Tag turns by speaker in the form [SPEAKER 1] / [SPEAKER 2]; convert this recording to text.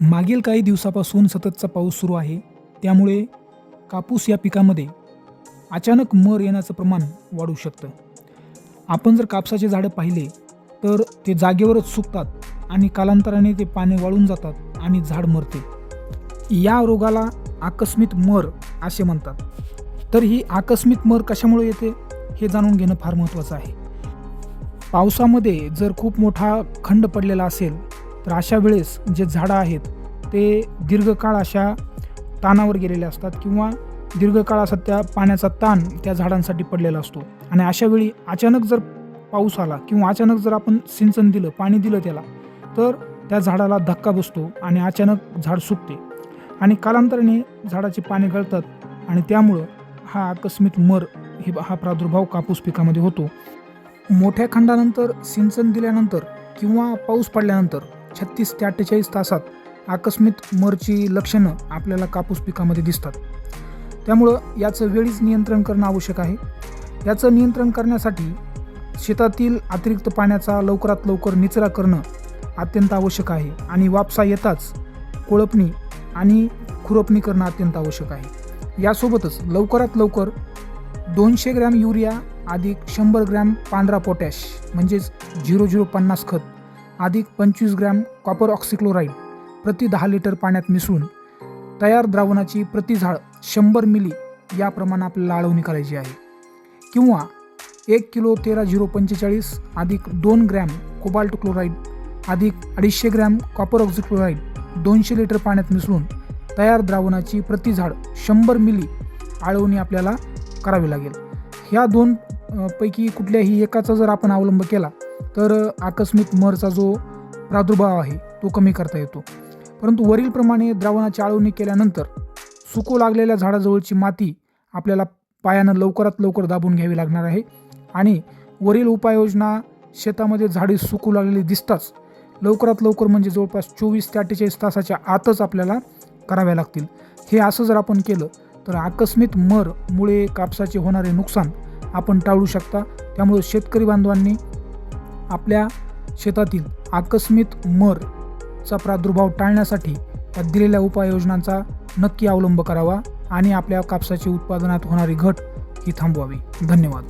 [SPEAKER 1] मागील काही दिवसापासून सततचा पाऊस सुरू आहे. त्यामुळे कापूस या पिकामध्ये अचानक मर येण्याचं प्रमाण वाढू शकतं. आपण जर कापसाचे झाडं पाहिले तर ते जागेवरच सुकतात आणि कालांतराने ते पाने वाळून जातात आणि झाड मरते. या रोगाला आकस्मिक मर असे म्हणतात. तर ही आकस्मिक मर कशामुळे येते हे जाणून घेणं फार महत्त्वाचं आहे. पावसामध्ये जर खूप मोठा खंड पडलेला असेल तर अशा वेळेस जे झाडं आहेत ते दीर्घकाळ अशा ताणावर गेलेले असतात किंवा दीर्घकाळ असा त्या पाण्याचा ताण त्या झाडांसाठी पडलेला असतो. आणि अशा वेळी अचानक जर पाऊस आला किंवा अचानक जर आपण सिंचन दिलं पाणी दिलं त्याला तर त्या झाडाला धक्का बसतो आणि अचानक झाड सुकते. आणि कालांतराने झाडाची पाने गळतात आणि त्यामुळं हा आकस्मिक मर हे हा प्रादुर्भाव कापूस पिकामध्ये होतो. मोठ्या खंडानंतर सिंचन दिल्यानंतर किंवा पाऊस पडल्यानंतर छत्तीस ते अठ्ठेचाळीस तासात आकस्मिक मरची लक्षणं आपल्याला कापूस पिकामध्ये दिसतात. त्यामुळं याचं वेळीच नियंत्रण करणं आवश्यक आहे. याचं नियंत्रण करण्यासाठी शेतातील अतिरिक्त पाण्याचा लवकरात लवकर निचरा करणं अत्यंत आवश्यक आहे आणि वापसा येताच कोळपणी आणि खुरपणी करणं अत्यंत आवश्यक आहे. यासोबतच लवकरात लवकर दोनशे ग्रॅम युरिया अधिक शंभर ग्रॅम पांढरा पोटॅश म्हणजेच झिरो झिरो पन्नास खत अधिक पंचवीस ग्रॅम कॉपर ऑक्सिक्लोराईड प्रति दहा लिटर पाण्यात मिसळून तयार द्रावणाची प्रति झाड शंभर मिली याप्रमाणे आपल्याला आळवणी करायची आहे. किंवा एक किलो तेरा झिरो पंचेचाळीस अधिक दोन ग्रॅम कोबाल्ट क्लोराईड अधिक अडीचशे ग्रॅम कॉपर ऑक्सिक्लोराईड दोनशे लिटर पाण्यात मिसळून तयार द्रावणाची प्रति झाड शंभर मिली आळवणी आपल्याला करावी लागेल. ह्या दोन पैकी कुठल्याही एकाचा जर आपण अवलंब केला तर आकस्मिक मरचा जो प्रादुर्भाव आहे तो कमी करता येतो. परंतु वरीलप्रमाणे द्रावणाची आळवणी केल्यानंतर सुकू लागलेल्या झाडाजवळची माती आपल्याला पायानं लवकरात लवकर दाबून घ्यावी लागणार आहे आणि वरील उपाययोजना शेतामध्ये झाडे सुकू लागलेली दिसताच लवकरात लवकर म्हणजे जवळपास चोवीस ते अठ्ठेचाळीस तासाच्या आतच आपल्याला कराव्या लागतील. हे असं जर आपण केलं तर आकस्मिक मर मुळे कापसाचे होणारे नुकसान आपण टाळू शकता. त्यामुळे शेतकरी बांधवांनी आपल्या शेतातील आकस्मिक मरचा प्रादुर्भाव टाळण्यासाठी या दिलेल्या उपाययोजनांचा नक्की अवलंब करावा आणि आपल्या कापसाची उत्पादनात होणारी घट ही थांबवावी. धन्यवाद.